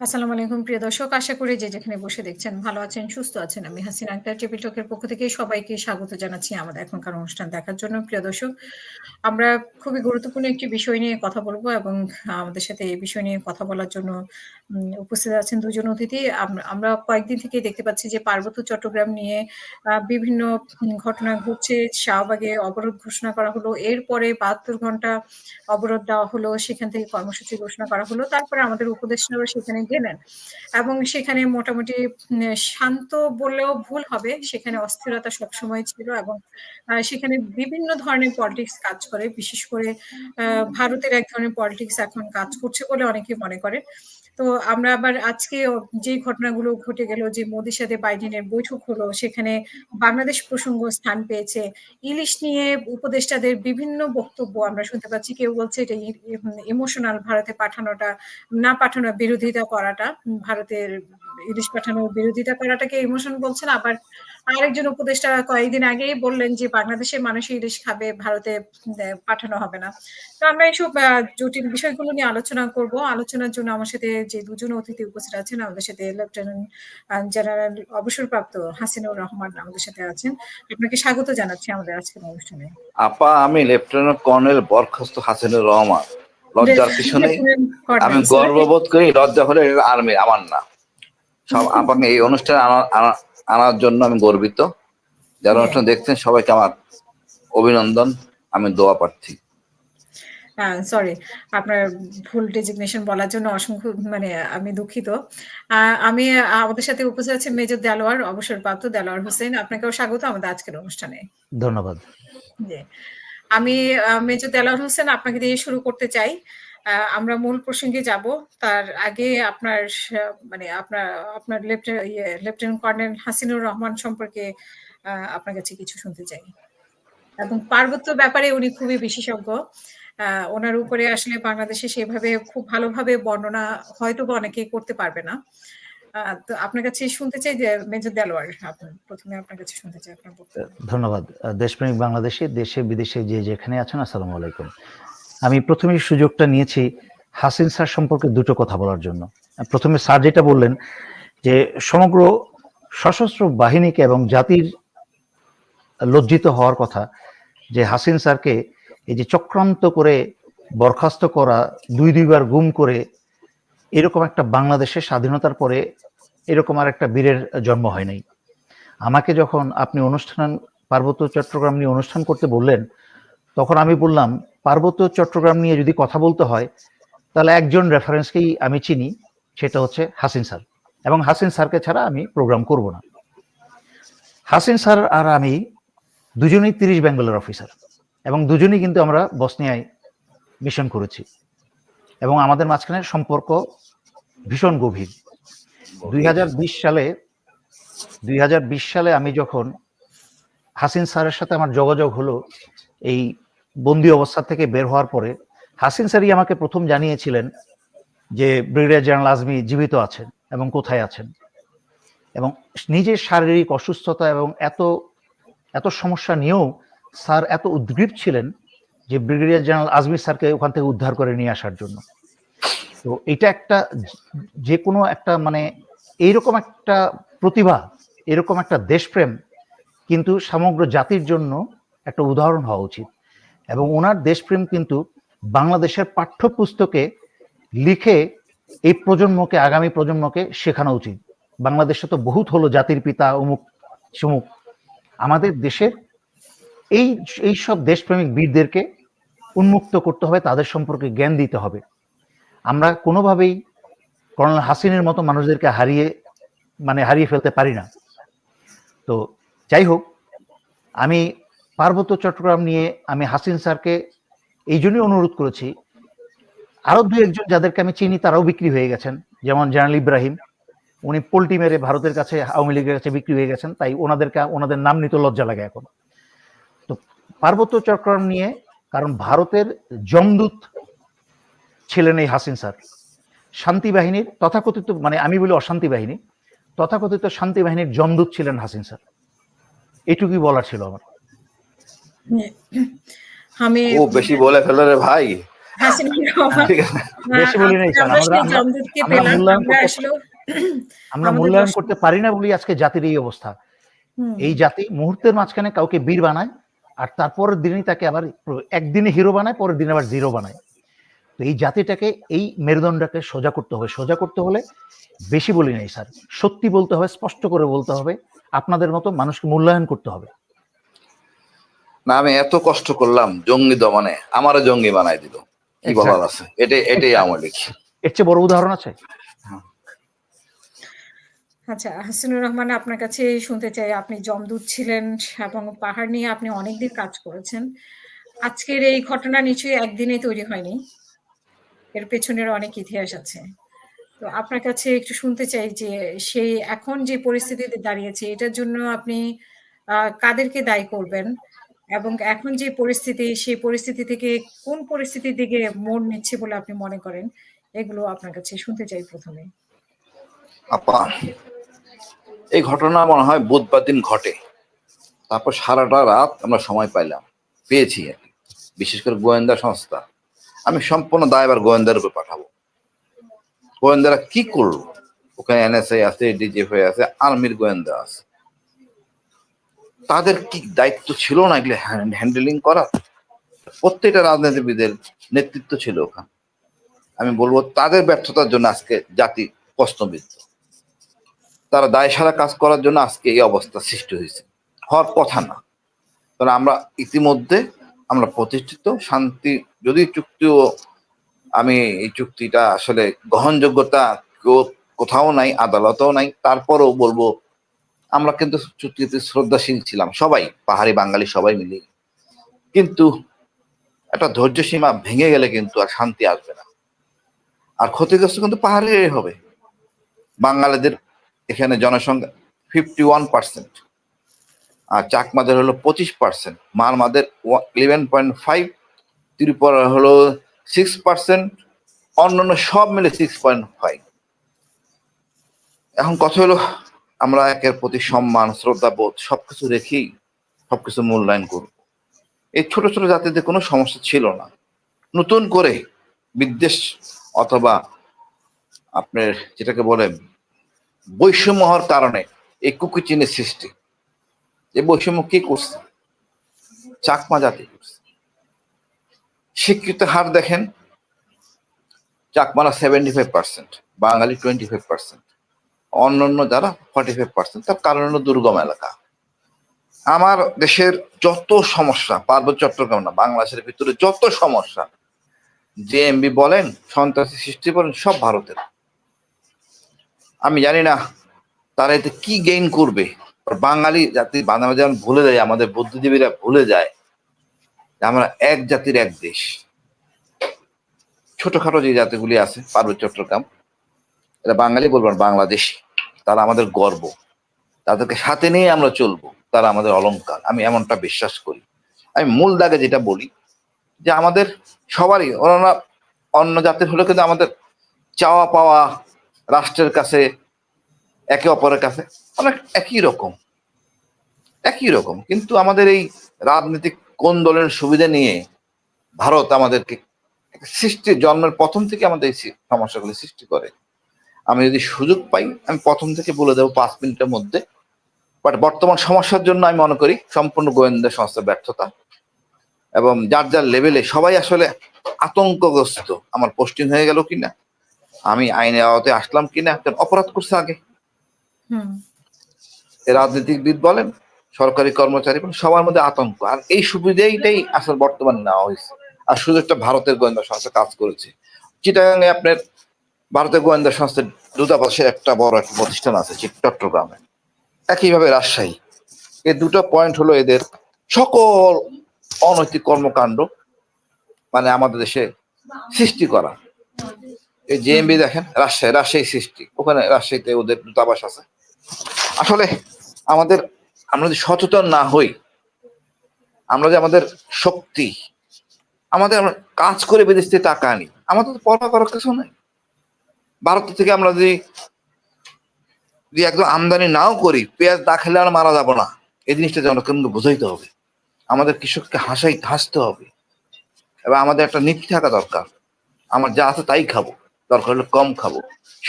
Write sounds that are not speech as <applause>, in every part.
আসসালামু আলাইকুম প্রিয় দর্শক। আশা করি যে যেখানে বসে দেখছেন ভালো আছেন, সুস্থ আছেন। আমি হাসিনা আক্তার টেবিল টকের পক্ষ থেকে সবাইকে স্বাগত জানাচ্ছি আমাদের এখনকার অনুষ্ঠান দেখার জন্য। প্রিয় দর্শক, আমরা খুবই গুরুত্বপূর্ণ একটি বিষয় নিয়ে কথা বলব এবং আমাদের সাথে এই বিষয় নিয়ে কথা বলার জন্য উপস্থিত আছেন দুজন অতিথি। আমরা কয়েকদিন থেকেই দেখতে পাচ্ছি যে পার্বত্য চট্টগ্রাম নিয়ে বিভিন্ন ঘটনা ঘটছে। শাহবাগে অবরোধ ঘোষণা করা হলো। এরপরে ৭২ ঘণ্টা অবরোধ দেওয়া হলো। সেখান থেকে কর্মসূচি ঘোষণা করা হলো। তারপরে আমাদের উপদেষ্টারাও সেখানে গেলেন। এবং সেখানে মোটামুটি শান্ত বললেও ভুল হবে। সেখানে অস্থিরতা সবসময় ছিল এবং সেখানে বিভিন্ন ধরনের পলিটিক্স কাজ করে। বিশেষ করে ভারতের এক ধরনের পলিটিক্স এখন কাজ করছে বলে অনেকে মনে করেন। তো আমরা আবার আজকে যে ঘটনাগুলো ঘটে গেল যে মোদির সাথে বাইডেনের বৈঠক হলো, সেখানে বাংলাদেশ প্রসঙ্গ স্থান পেয়েছে। ইলিশ নিয়ে উপদেষ্টাদের বিভিন্ন বক্তব্য আমরা শুনতে পাচ্ছি। কেউ বলছে এটা ইমোশনাল ভারতে পাঠানোটা, না পাঠানোর বিরোধিতা করাটা। ভারতের ইলিশ পাঠানোর বিরোধিতা করাটাকে ইমোশন বলছেন। আবার আরেকজন উপদেষ্টা কয়েকদিন আগেই বললেন যে বাংলাদেশের মানুষই ইলিশ খাবে, ভারতে পাঠানো হবে না। তো আমরা এইসব জটিল বিষয়গুলো নিয়ে আলোচনা করব। আলোচনার জন্য আমার সাথে যে দুজন অতিথি উপস্থিত আছেন, আমাদের সাথে লেফটেন্যান্ট জেনারেল অবসরপ্রাপ্ত হাসিনুর রহমান আমাদের সাথে আছেন। আপনাকে স্বাগত জানাচ্ছি আমাদের আজকের অনুষ্ঠানে। আপা আমি লেফটেন্যান্ট কর্নেল বরখাস্ত হাসিনুর রহমান। লজ্জার পিছনে আমি গর্ববোধ করি লজ্জা হলে আর্মি আমার না। সব আপাকে এই অনুষ্ঠানে আনার জন্য আমি গর্বিত। যারা অনুষ্ঠান দেখছেন সবাইকে আমার অভিনন্দন। আমি দোয়া প্রার্থী। সরি আপনার ভুল ডেজিগনেশন বলার জন্য অসংখ্য মানে আমি দুঃখিত। আমি আমাদের সাথে উপস্থিত আছেন মেজর দেলোয়ার, অবসরপ্রাপ্ত দেলোয়ার হোসেন। আপনাকেও স্বাগত আমাদের আজকের অনুষ্ঠানে। ধন্যবাদ। জি। আমি মেজর দেলোয়ার হোসেন আপনাকে দিয়ে শুরু করতে চাই। আমরা মূল প্রসঙ্গে যাব। তার আগে আপনার মানে আপনার আপনার ইয়ে লেফটেন্যান্ট কর্নেল হাসিনুর রহমান সম্পর্কে আপনার কাছে কিছু শুনতে চাই। এবং পার্বত্য ব্যাপারে উনি খুবই বিশেষজ্ঞ। আ উনার উপরে আসলে বাংলাদেশে সেভাবে খুব ভালোভাবে বর্ণনা হয়তোবা অনেকেই করতে পারবে না। তো আপনার কাছে শুনতে চাই যে মেজর দেলোয়ার ১ম আপনার কাছে শুনতে চাই আপনার ধন্যবাদ। দেশপ্রেমিক বাংলাদেশী, দেশে বিদেশে যে যেখানে আছেন আসসালামু আলাইকুম। আমি ১ম এই সুযোগটা নিয়েছি হাসিন স্যার সম্পর্কে দুটো কথা বলার জন্য। প্রথমে স্যার যেটা বললেন যে সমগ্র সশস্ত্র বাহিনীকে এবং জাতির লজ্জিত হওয়ার কথা যে হাসিন স্যারকে এই যে চক্রান্ত করে বরখাস্ত করা, দুই দুইবার গুম করে এরকম একটা বাংলাদেশের স্বাধীনতার পরে এরকম আর একটা বীরের জন্ম হয় নাই। আমাকে যখন আপনি অনুষ্ঠান পার্বত্য চট্টগ্রাম নিয়ে অনুষ্ঠান করতে বললেন, তখন আমি বললাম পার্বত্য চট্টগ্রাম নিয়ে যদি কথা বলতে হয়, তাহলে একজন রেফারেন্সকেই আমি চিনি, সেটা হচ্ছে হাসিন স্যার। এবং হাসিন স্যারকে ছাড়া আমি প্রোগ্রাম করব না। হাসিন স্যার আর আমি দুজনেই ৩০ বেঙ্গলের অফিসার এবং দুজনেই কিন্তু আমরা বসনিয়ায় মিশন করেছি। এবং আমাদের মাঝখানে সম্পর্ক ভীষণ গভীর। ২০২০ সালে ২০২০ সালে আমি যখন হাসিন স্যারের সাথে আমার যোগাযোগ হলো এই বন্দি অবস্থা থেকে বের হওয়ার পরে, হাসিন সারি আমাকে প্রথম জানিয়েছিলেন যে ব্রিগেডিয়ার জেনারেল আজমি জীবিত আছেন এবং কোথায় আছেন। এবং নিজের শারীরিক অসুস্থতা এবং এত, এত সমস্যা নিয়েও স্যার এত উদগ্রীব ছিলেন যে ব্রিগেডিয়ার জেনারেল আজমি স্যারকে ওখান থেকে উদ্ধার করে নিয়ে আসার জন্য। তো এটা একটা যে কোনো একটা মানে এইরকম একটা প্রতিভা, এরকম একটা দেশপ্রেম কিন্তু সমগ্র জাতির জন্য একটা উদাহরণ হওয়া উচিত। এবং ওনার দেশপ্রেম কিন্তু বাংলাদেশের পাঠ্যপুস্তকে লিখে এই প্রজন্মকে আগামী প্রজন্মকে শেখানো উচিত। বাংলাদেশে তো বহুত হলো জাতির পিতা অমুক সমুক। আমাদের দেশের এই এই সব দেশপ্রেমিক বীরদেরকে উন্মুক্ত করতে হবে, তাদের সম্পর্কে জ্ঞান দিতে হবে। আমরা কোনোভাবেই কর্নেল হাসিনের মতো মানুষদেরকে হারিয়ে মানে হারিয়ে ফেলতে পারি না। তো যাই হোক, আমি পার্বত্য চট্টগ্রাম নিয়ে আমি হাসিন স্যারকে এই জন্যই অনুরোধ করেছি। আরও দু একজন যাদেরকে আমি চিনি তারাও বিক্রি হয়ে গেছেন। যেমন জেনারেল ইব্রাহিম। উনি পোল্টি মেরে ভারতের কাছে আওয়ামী লীগের কাছে বিক্রি হয়ে গেছেন। তাই ওনাদেরকে ওনাদের নাম নিতে লজ্জা লাগে এখন। তো পার্বত্য চট্টগ্রাম নিয়ে কারণ ভারতের জমদূত ছিলেন এই হাসিন স্যার। শান্তি বাহিনীর তথাকথিত মানে আমি বলি অশান্তি বাহিনী, তথাকথিত শান্তি বাহিনীর জমদূত ছিলেন হাসিন স্যার। এটুকুই বলার ছিল আমার। <coughs> ও বেশি বলে ফেলল রে ভাই। <laughs> বেশি বলি নাই আমরা মূল্যায়ন করতে- আসলে <coughs> আমরা আমাদের মূল্যায়ন দর্শক- করতে পারি না বলি আজকে জাতির এই অবস্থা। এই জাতি মুহূর্তের মাঝখানে কাউকে বীর বানায় আর তারপরের দিনই তাকে আবার একদিনে হিরো বানায় পরের দিন আবার জিরো বানায়। তো এই জাতিটাকে এই মেরুদণ্ডটাকে সোজা করতে হবে। সোজা করতে হলে বেশি বলি নাই স্যার। সত্যি বলতে হবে স্পষ্ট করে বলতে হবে। আপনাদের মতো মানুষকে মূল্যায়ন করতে হবে। না আমি এত কষ্ট করলাম জঙ্গি দমনে আমারও জঙ্গি বানাই দিল। কি বলার আছে? এটাই এটাই আমার লিখি। এর চেয়ে বড় উদাহরণ আছে? আচ্ছা হাসিনুর রহমান আপনার কাছে শুনতে চাই। আপনি জমদূত ছিলেন এবং পাহাড় নিয়ে আপনি অনেকদিন কাজ করেছেন। আজকের এই ঘটনা নিশ্চয়ই একদিনে তৈরি হয়নি। এর পেছনের অনেক ইতিহাস আছে। তো আপনার কাছে একটু শুনতে চাই যে সেই এখন যে পরিস্থিতিতে দাঁড়িয়েছে এটার জন্য আপনি আহ, কাদেরকে দায়ী করবেন? এবং এখন যে পরিস্থিতি, সেই পরিস্থিতি থেকে কোন পরিস্থিতির দিকে মোড় নিচ্ছে বলে আপনি মনে করেন? এগুলো আপনার কাছে শুনতে চাই প্রথমে। আপা, এই ঘটনা মনে হয় বুধবার দিন ঘটে। তারপর সারাটা রাত আমরা সময় পাইলাম। পেয়েছি। বিশেষ করে গোয়েন্দা সংস্থা। আমি সম্পূর্ণ দায় দায়বার গোয়েন্দার উপরে পাঠাবো। গোয়েন্দারা কি করল? ওখানে এনএসআই আছে ডিজিএফআই আছে, আর্মির গোয়েন্দা আছে। তাদের কি দায়িত্ব ছিল না এগুলো হ্যান্ডেলিং করার প্রত্যেকটা রাজনীতিবিদের নেতৃত্ব ছিল ওখানে। আমি বলব তাদের ব্যর্থতার জন্য আজকে জাতি প্রশ্নবিদ্ধ। তারা দায় সারা কাজ করার জন্য আজকে এই অবস্থা সৃষ্টি হয়েছে। হওয়ার কথা না। কারণ আমরা ইতিমধ্যে আমরা প্রতিষ্ঠিত, শান্তি, যদি চুক্তিও আমি এই চুক্তিটা আসলে গ্রহণযোগ্যতা কেউ- কোথাও নাই, আদালতেও নাই, তারপরেও বলব আমরা কিন্তু চুক্তিতে শ্রদ্ধাশীল ছিলাম, সবাই, পাহাড়ি বাঙালি সবাই মিলে কিন্তু একটা ধৈর্য সীমা ভেঙে গেলে কিন্তু আর শান্তি আসবে না। আর ক্ষতিগ্রস্ত কিন্তু পাহাড়েরই হবে। বাঙালিদের এখানে জনসংখ্যা ফিফটি ওয়ান পার্সেন্ট আর চাকমাদের হলো পঁচিশ পার্সেন্ট মারমাদের ইলেভেন পয়েন্ট ফাইভ ত্রিপুরা হলো সিক্স পার্সেন্ট অন্যান্য সব মিলে সিক্স পয়েন্ট ফাইভ এখন কথা হলো আমরা একের প্রতি সম্মান, শ্রদ্ধাবোধ, সবকিছু রেখেই সবকিছু মূল্যায়ন করব। এই ছোট ছোট জাতিদের কোনো সমস্যা ছিল না। নতুন করে বিদ্বেষ অথবা আপনার যেটাকে বলে বৈষম্য হওয়ার কারণে এই কুকি কুকুচিনের সৃষ্টি। এই বৈষম্য কি করছে? চাকমা জাতি করছে। শিক্ষিত হার দেখেন, চাকমারা সেভেন্টি ফাইভ পার্সেন্ট বাঙালি টোয়েন্টি ফাইভ পার্সেন্ট অন্যান্য যারা ফর্টি ফাইভ পার্সেন্ট তার কারণ হলো দুর্গম এলাকা। আমার দেশের যত সমস্যা, পার্বত্য চট্টগ্রাম না, বাংলাদেশের ভিতরে যত সমস্যা জেএমবি বলেন, সন্ত্রাসী সৃষ্টি বলেন, সব ভারতের। আমি জানি না তারা এতে কি গেইন করবে। বাঙালি জাতি বাঙালি যেমন ভুলে যায়, আমাদের বুদ্ধিজীবীরা ভুলে যায় আমরা এক জাতির এক দেশ। ছোটখাটো যে জাতিগুলি আছে, পার্বত্য চট্টগ্রাম, এরা বাঙালি বলবেন বাংলাদেশি। তারা আমাদের গর্ব। তাদেরকে সাথে নিয়ে আমরা চলবো। তারা আমাদের অলঙ্কার আমি এমনটা বিশ্বাস করি। আমি মূল দাগে যেটা বলি, যে আমাদের সবারই, ওনারা অন্য জাতির হলে কিন্তু আমাদের চাওয়া পাওয়া রাষ্ট্রের কাছে, একে অপরের কাছে অনেক একই রকম। একই রকম। কিন্তু আমাদের এই রাজনৈতিক কোন দলের সুবিধা নিয়ে ভারত আমাদেরকে সৃষ্টি, জন্মের প্রথম থেকে আমাদের এই সমস্যাগুলি সৃষ্টি করে। আমি যদি সুযোগ পাই আমি প্রথম থেকে বলে দেবো পাঁচ মিনিটের মধ্যে। বাট বর্তমান সমস্যার জন্য আমি মনে করি সম্পূর্ণ গোয়েন্দা সংস্থার ব্যর্থতা। এবং যার যার লেভেলে সবাই আসলে আতঙ্কগ্রস্ত আমার পোস্টিং হয়ে গেল কিনা আমি আইনের আওতায় আসলাম কিনা অপরাধ করছে আগে। হুম। এ রাজনীতিবিদ বলেন সরকারি কর্মচারী বলেন সবার মধ্যে আতঙ্ক। আর এই সুবিধাটাই আসলে বর্তমানে নেওয়া হয়েছে। আর সুযোগটা ভারতের গোয়েন্দা সংস্থা কাজ করেছে। চিটাগাঙে আপনার ভারতের গোয়েন্দা সংস্থার দূতাবাসের একটা বড় একটা প্রতিষ্ঠান আছে চট্টগ্রামে। একইভাবে রাজশাহী। এ দুটো পয়েন্ট হলো এদের সকল অনৈতিক কর্মকাণ্ড মানে আমাদের দেশে সৃষ্টি করা। এই জেএমবি দেখেন, রাজশাহী রাজশাহী সৃষ্টি। ওখানে রাজশাহীতে ওদের দূতাবাস আছে। আসলে আমাদের, আমরা যদি সচেতন না হই, আমরা যে আমাদের শক্তি, আমাদের কাজ করে বিদেশ থেকে টাকা আনি, আমাদের পড়া করার কিছু নাই। ভারত থেকে আমরা যদি যদি একদম আমদানি নাও করি, পেঁয়াজ না খেলে আমরা মারা যাব না। এই জিনিসটা কিন্তু বোঝাইতে হবে। আমাদের কৃষককে হাসাই, হাসতে হবে। এবং আমাদের একটা নীতি থাকা দরকার। আমার যা আছে তাই খাব। দরকার হলে কম খাব।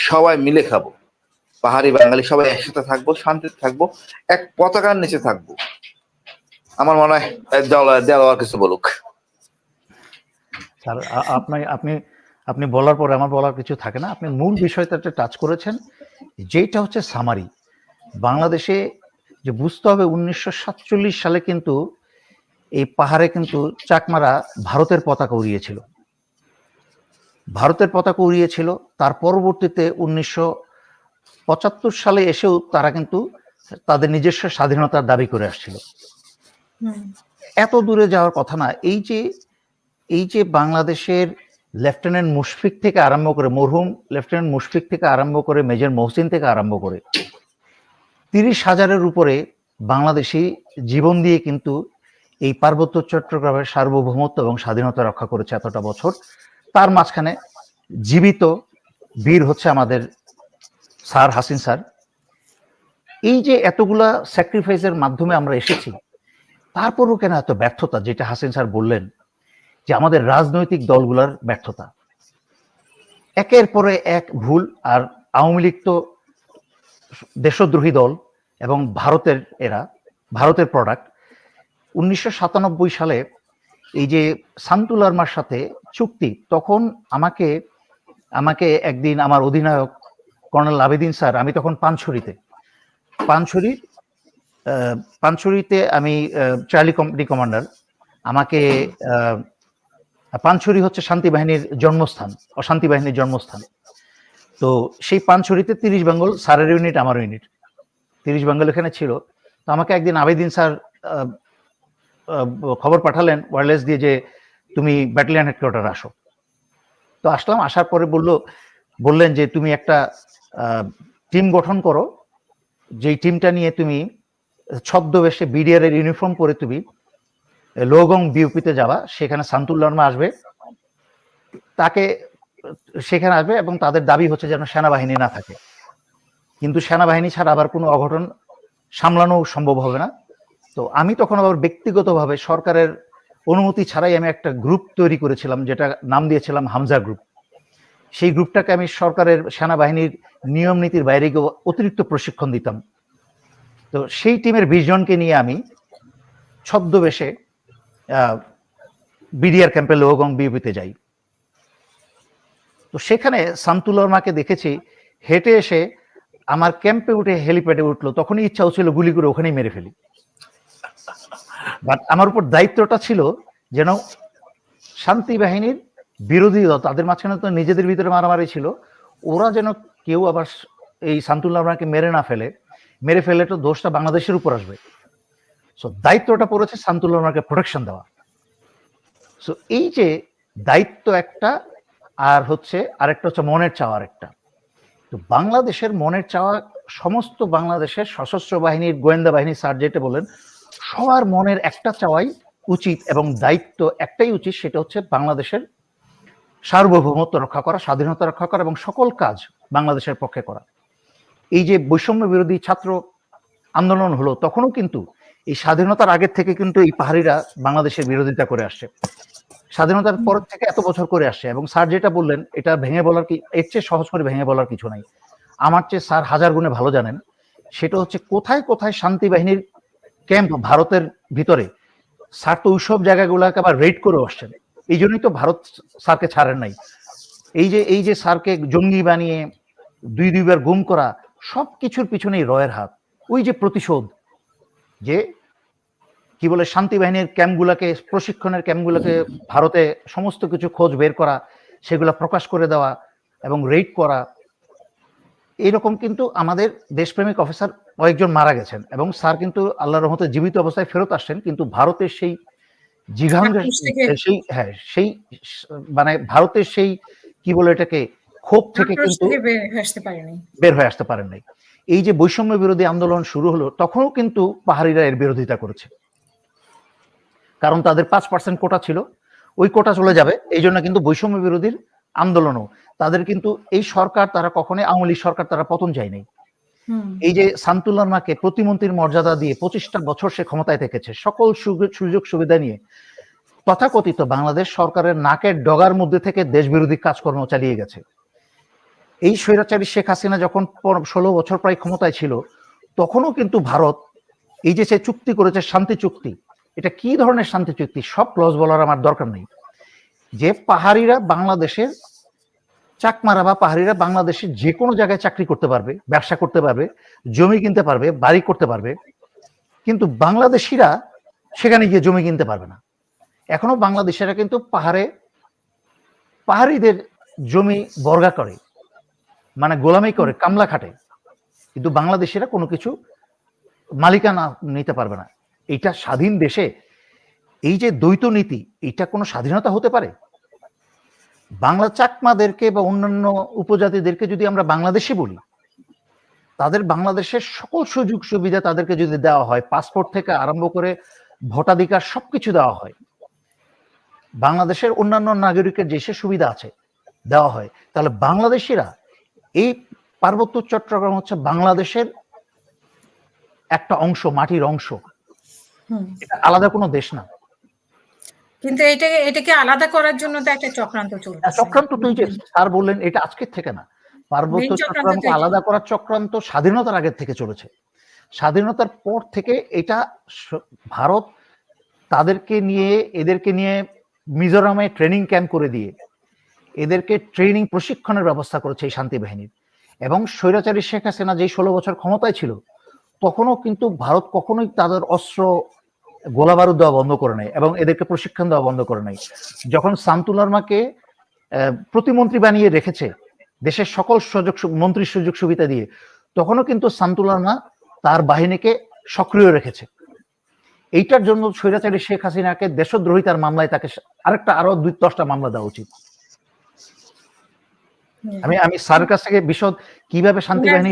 সবাই মিলে খাব। পাহাড়ি বাঙালি সবাই একসাথে থাকব, শান্তিতে থাকব, এক পতাকার নিচে থাকব। আমার মনে হয় দেওয়ার কিছু বলুক। স্যার আপনি আপনি আপনি বলার পরে আমার বলার কিছু থাকে না। আপনি মূল বিষয়টাতে টাচ করেছেন। যেটা হচ্ছে সামারি বাংলাদেশে যে বুঝতে হবে উনিশশো সাতচল্লিশ সালে কিন্তু এই পাহাড়ে কিন্তু চাকমারা ভারতের পতাকা উড়িয়েছিল। ভারতের পতাকা উড়িয়েছিল তার পরবর্তীতে উনিশশো পঁচাত্তর সালে এসেও তারা কিন্তু তাদের নিজস্ব স্বাধীনতার দাবি করে আসছিল। এত দূরে যাওয়ার কথা না। এই যে এই যে বাংলাদেশের লেফটেন্যান্ট মুশফিক থেকে আরম্ভ করে মরহুম লেফটেন্যান্ট মুশফিক থেকে আরম্ভ করে মেজর মহসিন থেকে আরম্ভ করে। তিরিশ হাজারের উপরে বাংলাদেশি জীবন দিয়ে কিন্তু এই পার্বত্য চট্টগ্রামের সার্বভৌমত্ব এবং স্বাধীনতা রক্ষা করেছে এতটা বছর। তার মাঝখানে জীবিত বীর হচ্ছে আমাদের স্যার হাসিন স্যার। এই যে এতগুলা স্যাক্রিফাইসের মাধ্যমে আমরা এসেছি, তারপরও কেন এত ব্যর্থতা যেটা হাসিন স্যার বললেন? যে আমাদের রাজনৈতিক দলগুলোর ব্যর্থতা। একের পরে এক ভুল আর আওয়ামী লীগ তো দেশদ্রোহী দল এবং ভারতের এরা, ভারতের প্রোডাক্ট উনিশশো সাতানব্বই সালে এই যে সান্তুল আর্মার সাথে চুক্তি, তখন আমাকে আমাকে একদিন আমার অধিনায়ক কর্নেল আবেদিন স্যার, আমি তখন পানছড়িতে। পানছড়ির পানছড়িতে আমি চার্লি কোম্পানি কমান্ডার। আমাকে পানছড়ি হচ্ছে শান্তি বাহিনীর জন্মস্থান, অশান্তি বাহিনীর জন্মস্থান। তো সেই পানছড়িতে তিরিশ বেঙ্গল স্যারের ইউনিট আমার ইউনিট তিরিশ বেঙ্গল এখানে ছিল। তো আমাকে একদিন আবেদিন স্যার খবর পাঠালেন ওয়ারলেস দিয়ে যে তুমি ব্যাটালিয়ান হেডকোয়ার্টার আসো। তো আসলাম, আসার পরে বলল, বললেন যে তুমি একটা টিম গঠন করো। যেই টিমটা নিয়ে তুমি ছদ্মবেশে বিডিআর এর ইউনিফর্ম পরে তুমি লোগং বিউপিতে যাবা সেখানে সান্তুল লার্মা আসবে। তাকে, সেখানে আসবে এবং তাদের দাবি হচ্ছে যেন সেনাবাহিনী না থাকে। কিন্তু সেনাবাহিনী ছাড়া আবার কোনো অঘটন সামলানো সম্ভব হবে না। তো আমি তখন আবার ব্যক্তিগতভাবে সরকারের অনুমতি ছাড়াই আমি একটা গ্রুপ তৈরি করেছিলাম, যেটা নাম দিয়েছিলাম হামজা গ্রুপ। সেই গ্রুপটাকে আমি সরকারের সেনাবাহিনীর নিয়ম নীতির বাইরে গিয়ে অতিরিক্ত প্রশিক্ষণ দিতাম। তো সেই টিমের বিশ জনকে নিয়ে আমি ছদ্মবেশে বিডিআর ক্যাম্পে লোহগং বিউপিতে যাই। তো সেখানে সান্তুলর্মাকে দেখেছি, হেঁটে এসে আমার ক্যাম্পে উঠে হেলিপ্যাডে উঠল, তখনই ইচ্ছা হচ্ছিল গুলি করে ওখানেই মেরে ফেলি। বাট আমার উপর দায়িত্বটা ছিল যেন শান্তি বাহিনীর বিরোধী দল, তাদের মাঝখানে তো নিজেদের ভিতরে মারামারি ছিল, ওরা যেন কেউ আবার এই শান্তুল্লাহ সান্তুল্লাহকে মেরে না ফেলে। মেরে ফেলে তো দোষটা বাংলাদেশের উপর আসবে। সো দায়িত্বটা পড়েছে সান্তুল্লাহকে প্রোটেকশন দেওয়া। সো এই যে দায়িত্ব একটা, আর হচ্ছে আরেকটা হচ্ছে মনের চাওয়া আরেকটা। তো বাংলাদেশের মনের চাওয়া, সমস্ত বাংলাদেশের সশস্ত্র বাহিনীর গোয়েন্দা বাহিনী স্যার যেটা বলেন, সবার মনের একটা চাওয়াই উচিত এবং দায়িত্ব একটাই উচিত, সেটা হচ্ছে বাংলাদেশের সার্বভৌমত্ব রক্ষা করা, স্বাধীনতা রক্ষা করা এবং সকল কাজ বাংলাদেশের পক্ষে করা। এই যে বৈষম্য বিরোধী ছাত্র আন্দোলন হলো, তখনও কিন্তু এই স্বাধীনতার আগের থেকে কিন্তু এই পাহাড়িরা বাংলাদেশের বিরোধিতা করে আসছে। স্বাধীনতার পর থেকে এত বছর করে আসছে এবং স্যার যেটা বললেন এটা ভেঙে বলার কি এর চেয়ে সহজ করে ভেঙে বলার কিছু নাই। আমার চেয়ে স্যার হাজার গুণে ভালো জানেন সেটা হচ্ছে কোথায় কোথায় শান্তি বাহিনীর ক্যাম্প ভারতের ভিতরে স্যার তো ওইসব জায়গাগুলোকে আবার রেড করে আসছেন। এই জন্যই তো ভারত স্যারকে ছাড়েন নাই। এই যে এই যে স্যারকে জঙ্গি বানিয়ে দুই দুইবার গুম করা সব কিছুর পিছনেই রয়ের হাত। ওই যে প্রতিশোধ যে কি বলে শান্তি বাহিনীর ক্যাম্পগুলোকে প্রশিক্ষণের ক্যাম্পগুলোকে ভারতে সমস্ত কিছু খোঁজ বের করা সেগুলো প্রকাশ করে দেওয়া এবং রেড করা। এইরকম কিন্তু আমাদের দেশপ্রেমিক অফিসার কয়েকজন মারা গেছেন এবং স্যার কিন্তু আল্লাহ রহমতে জীবিত অবস্থায় ফেরত আসছেন কিন্তু ভারতের সেই জিঘাঙ্গের সেই হ্যাঁ সেই মানে ভারতের সেই কি বলে এটাকে ক্ষোভ থেকে কিন্তু বের হয়ে আসতে পারেন নাই। এই যে বৈষম্য বিরোধী আন্দোলন শুরু হলো তখনও কিন্তু পাহাড়িরা এর বিরোধিতা করেছে। কারণ তাদের পাঁচ পার্সেন্ট কোটা ছিল। ওই কোটা চলে যাবে এই জন্য কিন্তু বৈষম্য বিরোধীর আন্দোলনও। তাদের কিন্তু এই সরকার তারা কখনোই আওয়ামী লীগ সরকার তারা পতন যায় নাই। এই যে সান্তুল্লাহকে প্রতিমন্ত্রীর মর্যাদা দিয়ে পঁচিশটা বছর সে ক্ষমতায় থেকেছে সকল সুযোগ সুবিধা নিয়ে। তথাকথিত বাংলাদেশ সরকারের নাকের ডগার মধ্যে থেকে দেশবিরোধী কাজকর্ম চালিয়ে গেছে। এই স্বৈরাচারী শেখ হাসিনা যখন ষোলো বছর প্রায় ক্ষমতায় ছিল তখনও কিন্তু ভারত এই যে সে চুক্তি করেছে শান্তি চুক্তি এটা কি ধরনের শান্তি চুক্তি? সব ক্লজ বলার আমার দরকার নেই। যে পাহাড়িরা বাংলাদেশের চাকমারা বা পাহাড়িরা বাংলাদেশের যে কোনো জায়গায় চাকরি করতে পারবে, ব্যবসা করতে পারবে, জমি কিনতে পারবে, বাড়ি করতে পারবে, কিন্তু বাংলাদেশিরা সেখানে গিয়ে জমি কিনতে পারবে না। এখনও বাংলাদেশিরা কিন্তু পাহাড়ে, পাহাড়িদের জমি বর্গা করে মানে গোলামি করে, কামলা খাটে। কিন্তু বাংলাদেশিরা কোনো কিছু মালিকানা নিতে পারবে না। এইটা স্বাধীন দেশে, এই যে দ্বৈত নীতি, এটা কোনো স্বাধীনতা হতে পারে বাংলা চাকমাদেরকে বা অন্যান্য উপজাতিদেরকে যদি আমরা বাংলাদেশে বলি, তাদের বাংলাদেশের সকল সুযোগ সুবিধা তাদেরকে যদি দেওয়া হয়, পাসপোর্ট থেকে আরম্ভ করে ভোটাধিকার সবকিছু দেওয়া হয়, বাংলাদেশের অন্যান্য নাগরিকের যে সুবিধা আছে দেওয়া হয়, তাহলে বাংলাদেশিরা এই পার্বত্য চট্টগ্রাম হচ্ছে বাংলাদেশের একটা অংশ, মাটির অংশ। এটা আলাদা কোনো দেশ না। কিন্তু এটাকে এটাকে আলাদা করার জন্য তো একটা চক্রান্ত চলছে। চক্রান্ত তুই যে স্যার বললেন এটা আজকের থেকে না। পার্বত্য চক্রান্ত চট্টগ্রামকে আলাদা করার চক্রান্ত স্বাধীনতার আগের থেকে চলেছে। স্বাধীনতার পর থেকে এটা ভারত তাদেরকে নিয়ে এদেরকে নিয়ে মিজোরামে ট্রেনিং ক্যাম্প করে দিয়ে এদেরকে ট্রেনিং প্রশিক্ষণের ব্যবস্থা করেছে এই শান্তি বাহিনীর। এবং স্বৈরাচারী শেখ হাসিনা যেই ষোলো বছর ক্ষমতায় ছিল তখনও কিন্তু ভারত কখনোই তাদের অস্ত্র গোলা বারুদ দেওয়া বন্ধ করে নাই এবং এদেরকে প্রশিক্ষণ দেওয়া বন্ধ করে নাই। যখন সান্তুলারমাকে আহ, প্রতিমন্ত্রী বানিয়ে রেখেছে দেশের সকল সুযোগ মন্ত্রীর সুযোগ সুবিধা দিয়ে তখনও কিন্তু সান্তুলারমা তার বাহিনীকে সক্রিয় রেখেছে। এইটার জন্য স্বৈরাচারী শেখ হাসিনাকে দেশদ্রোহিতার মামলায় তাকে আরেকটা আরও দুই দশটা মামলা দেওয়া উচিত। আমি আমি স্যারের কাছ থেকে বিশদ কীভাবে শান্তি বাহিনী